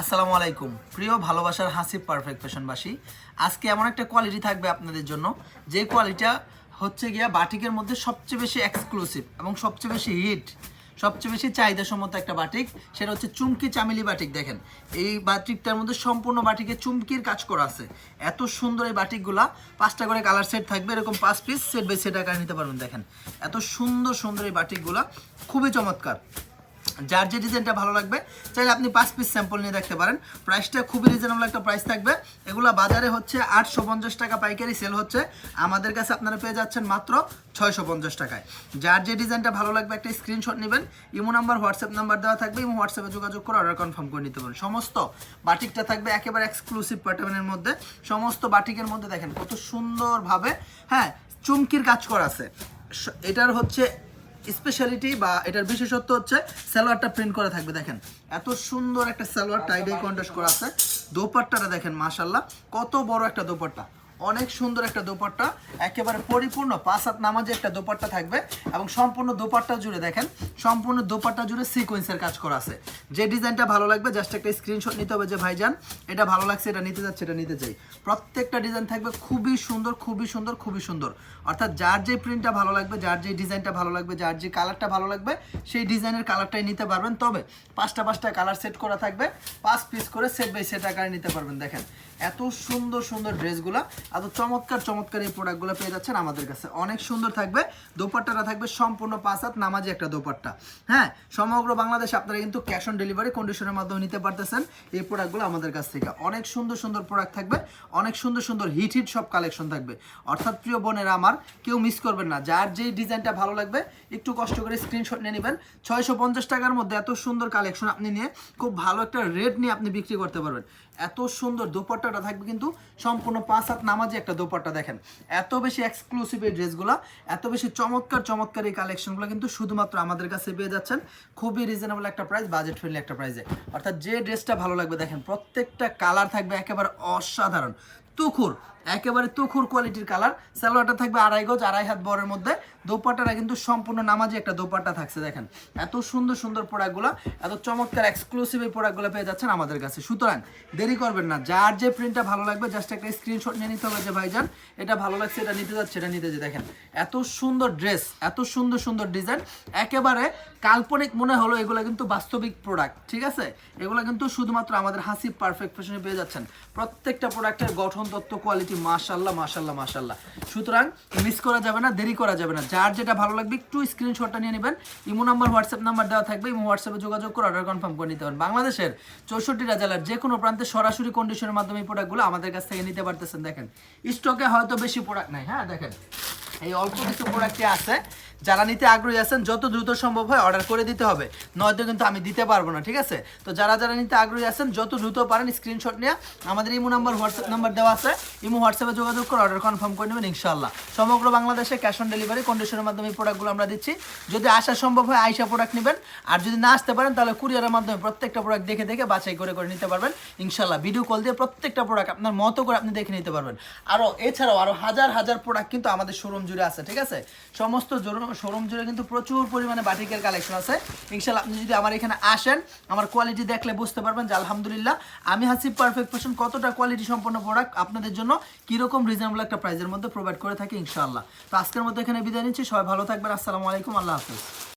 আসসালামু আলাইকুম। প্রিয় ভালোবাসার হাসি পারফেক্ট ফ্যাশনবাসী আজকে এমন একটা কোয়ালিটি থাকবে আপনাদের জন্য। যে কোয়ালিটিটা হচ্ছে গিয়া বাটিকের মধ্যে সবচেয়ে বেশি এক্সক্লুসিভ এবং সবচেয়ে বেশি হিট সবচেয়ে বেশি চাহিদা সম্মত একটা বাটিক। সেটা হচ্ছে চুমকি চামেলি বাটিক, দেখেন। এই বাটিকটার মধ্যে সম্পূর্ণ বাটিকে চুমকির কাজ করা আছে। এত সুন্দর এই বাটিকগুলা, পাঁচটা করে কালার সেট থাকবে, এরকম পাঁচ পিস সেট বাই সেট নিতে পারবেন, দেখেন। এত সুন্দর সুন্দর এই বাটিকগুলা, খুবই চমৎকার। যার যে ডিজাইনটা ভালো লাগবে, চাইলে আপনি পাঁচ পিস স্যাম্পল নিয়ে দেখতে পারেন। প্রাইসটা খুবই রিজনেবল একটা প্রাইস থাকবে। এগুলো বাজারে হচ্ছে আটশো পঞ্চাশ টাকা পাইকারি সেল হচ্ছে। আমাদের কাছে আপনারা পেয়ে যাচ্ছেন মাত্র ছয়শো পঞ্চাশ টাকায়। যার যে ডিজাইনটা ভালো লাগবে, একটা স্ক্রিনশট নেবেন। ইমো নাম্বার, হোয়াটসঅ্যাপ নাম্বার দেওয়া থাকবে। ইমো হোয়াটসঅ্যাপে যোগাযোগ করে অর্ডার কনফার্ম করে নিতে পারেন। সমস্ত বাটিকটা থাকবে একেবারে এক্সক্লুসিভ প্যাটার্নের মধ্যে। সমস্ত বাটিকের মধ্যে দেখেন কত সুন্দরভাবে হ্যাঁ চুমকির কাজ করা আছে। এটার হচ্ছে স্পেশালিটি বা এটার বিশেষত্ব হচ্ছে সালোয়ারটা প্রিন্ট করা থাকবে, দেখেন। এত সুন্দর একটা সালোয়ার টাইডাই কন্ট্রাস্ট করা আছে। দোপাট্টাটা দেখেন মাশাল্লাহ কত বড় একটা দোপাট্টা। অনেক সুন্দর একটা দোপাট্টা, একেবারে পরিপূর্ণ পাঁচ হাত নামাজে একটা দোপাট্টা থাকবে এবং সম্পূর্ণ দোপাট্টা জুড়ে দেখেন, সম্পূর্ণ দোপাট্টা জুড়ে সিকোয়েন্সের কাজ করা আছে। যে ডিজাইনটা ভালো লাগবে জাস্ট একটা স্ক্রিনশট নিতে হবে যে ভাইজান, এটা ভালো লাগছে, এটা নিতে যাচ্ছে, এটা নিতে চাই প্রত্যেকটা ডিজাইন থাকবে খুবই সুন্দর খুবই সুন্দর খুবই সুন্দর। অর্থাৎ যার যে প্রিন্টটা ভালো লাগবে, যার যে ডিজাইনটা ভালো লাগবে, যার যে কালারটা ভালো লাগবে, সেই ডিজাইনের কালারটাই নিতে পারবেন। তবে পাঁচটা পাঁচটা কালার সেট করা থাকবে, পাঁচ পিস করে সেট বাই সেট আকারে নিতে পারবেন। দেখেন, এত সুন্দর সুন্দর ড্রেসগুলো এত চমৎকার চমৎকার এই প্রোডাক্টগুলো পেয়ে যাচ্ছেন আমাদের কাছে। অনেক সুন্দর থাকবে, দোপাট্টাটা থাকবে সম্পূর্ণ পাঁচ হাত নামাজি একটা দোপাট্টা। হ্যাঁ সমগ্র বাংলাদেশ আপনারা কিন্তু ক্যাশ অন ডেলিভারি কন্ডিশনের মাধ্যমে নিতে পারতেছেন এই প্রোডাক্টগুলো আমাদের কাছ থেকে। অনেক সুন্দর সুন্দর প্রোডাক্ট থাকবে, অনেক সুন্দর সুন্দর হিট হিট সব কালেকশন থাকবে। অর্থাৎ প্রিয় বোনেরা আমার, কেউ মিস করবেন না। যার যেই ডিজাইনটা ভালো লাগবে, একটু কষ্ট করে স্ক্রিনশট নিয়ে নেবেন। ছয়শো পঞ্চাশ টাকার মধ্যে এত সুন্দর কালেকশন আপনি নিয়ে খুব ভালো একটা রেট নিয়ে আপনি বিক্রি করতে পারবেন। এত সুন্দর দোপাট্টাটা থাকবে কিন্তু সম্পূর্ণ পাঁচ হাত নামাজি একটা দোপাট্টা দেখেন। এত বেশি এক্সক্লুসিভ এই ড্রেসগুলো, এত বেশি চমৎকার চমৎকার এই কালেকশনগুলো কিন্তু শুধুমাত্র আমাদের কাছে পেয়ে যাচ্ছেন। খুবই রিজনেবল একটা প্রাইস বাজেট ফ্রেন্ডলি একটা প্রাইসে অর্থাৎ যে ড্রেসটা ভালো লাগবে দেখেন, প্রত্যেকটা কালার থাকবে একেবারে অসাধারণ। তুখুর, একেবারে তুখুর কোয়ালিটির কালার সালোয়ারটা থাকবে আড়াই গজ, আড়াই হাত বরের মধ্যে। দোপাট্টাটা কিন্তু সম্পূর্ণ নামাজি একটা দোপাট্টা থাকছে, দেখেন। এত সুন্দর সুন্দর প্রোডাক্টগুলো এত চমৎকার এক্সক্লুসিভ এই প্রোডাক্টগুলো পেয়ে যাচ্ছেন আমাদের কাছে। সুতরাং দেরি করবেন না, যার যে প্রিন্টটা ভালো লাগবে জাস্ট একটা স্ক্রিনশট নিয়ে নিতে হবে যে ভাইজান, এটা ভালো লাগছে, এটা নিতে যাচ্ছে, এটা নিতে যে, দেখেন। এত সুন্দর ড্রেস এত সুন্দর সুন্দর ডিজাইন একেবারে কাল্পনিক মনে হলো এগুলো কিন্তু বাস্তবিক প্রোডাক্ট ঠিক আছে? এগুলো কিন্তু শুধুমাত্র আমাদের হাসি পারফেক্ট ফ্যাশনে পেয়ে যাচ্ছেন। প্রত্যেকটা প্রোডাক্টের গঠন তত্ত্ব কোয়ালিটি মাশাল্লাহ মাশাল্লাহ মাশাল্লাহ সুতরাং মিস করা যাবে না, দেরি করা যাবে না। যার যেটা ভালো লাগবে, একটু স্ক্রিনশটটা নিয়ে নেবেন। ইমো নাম্বার, হোয়াটসঅ্যাপ নাম্বার দেওয়া থাকবে। ইমো হোয়াটসঅ্যাপে যোগাযোগ করে অর্ডার কনফার্ম করে নিতে পারেন। বাংলাদেশের চৌষট্টি জেলার যে কোনো প্রান্তে সরাসরি কন্ডিশনের মাধ্যমে এই প্রোডাক্টগুলো আমাদের কাছ থেকে নিতে পারতেছেন। দেখেন স্টকে হয়তো বেশি প্রোডাক্ট নাই। হ্যাঁ দেখেন এই অল্প কিছু প্রোডাক্টই আছে। যারা নিতে আগ্রহী আছেন, যত দ্রুত সম্ভব হয় অর্ডার করে দিতে হবে। নয়তো কিন্তু আমি দিতে পারব না, ঠিক আছে? তো যারা যারা নিতে আগ্রহী আছেন, যত দ্রুত পারেন স্ক্রিনশট নিয়ে আমাদের ইমো নাম্বার, হোয়াটসঅ্যাপ নাম্বার দেওয়া আছে। ইমো হোয়াটসঅ্যাপে যোগাযোগ করে অর্ডার কনফার্ম করে নেবেন ইনশাল্লাহ সমগ্র বাংলাদেশে ক্যাশ অন ডেলিভারি কন্ডিশনের মাধ্যমে প্রোডাক্টগুলো আমরা দিচ্ছি। যদি আসা সম্ভব হয়, আইসা প্রোডাক্ট নেবেন। আর যদি না আসতে পারেন, তাহলে কুরিয়ারের মাধ্যমে প্রত্যেকটা প্রোডাক্ট দেখে দেখে বাছাই করে করে নিতে পারবেন ইনশাল্লাহ ভিডিও কল দিয়ে প্রত্যেকটা প্রোডাক্ট আপনার মতো করে আপনি দেখে নিতে পারবেন। আরও এছাড়াও আরও হাজার হাজার প্রোডাক্ট কিন্তু আমাদের শোরুম জুড়ে আছে, ঠিক আছে? সমস্ত শোরুম জুড়ে কিন্তু প্রচুর পরিমাণে বাটিকের কালেকশন আছে। ইনশাল্লাহ আপনি যদি আমার এখানে আসেন, আমার কোয়ালিটি দেখলে বুঝতে পারবেন যে আলহামদুলিল্লাহ আমি হাসি পারফেক্ট ফ্যাশন কতটা কোয়ালিটি সম্পন্ন প্রোডাক্ট আপনাদের জন্য কীরকম রিজনেবল একটা প্রাইজের মধ্যে প্রোভাইড করে থাকি ইনশাআল্লাহ। তো আজকের মধ্যে এখানে বিদায় নিচ্ছি, সবাই ভালো থাকবেন, আসসালামু আলাইকুম, আল্লাহ হাফিজ।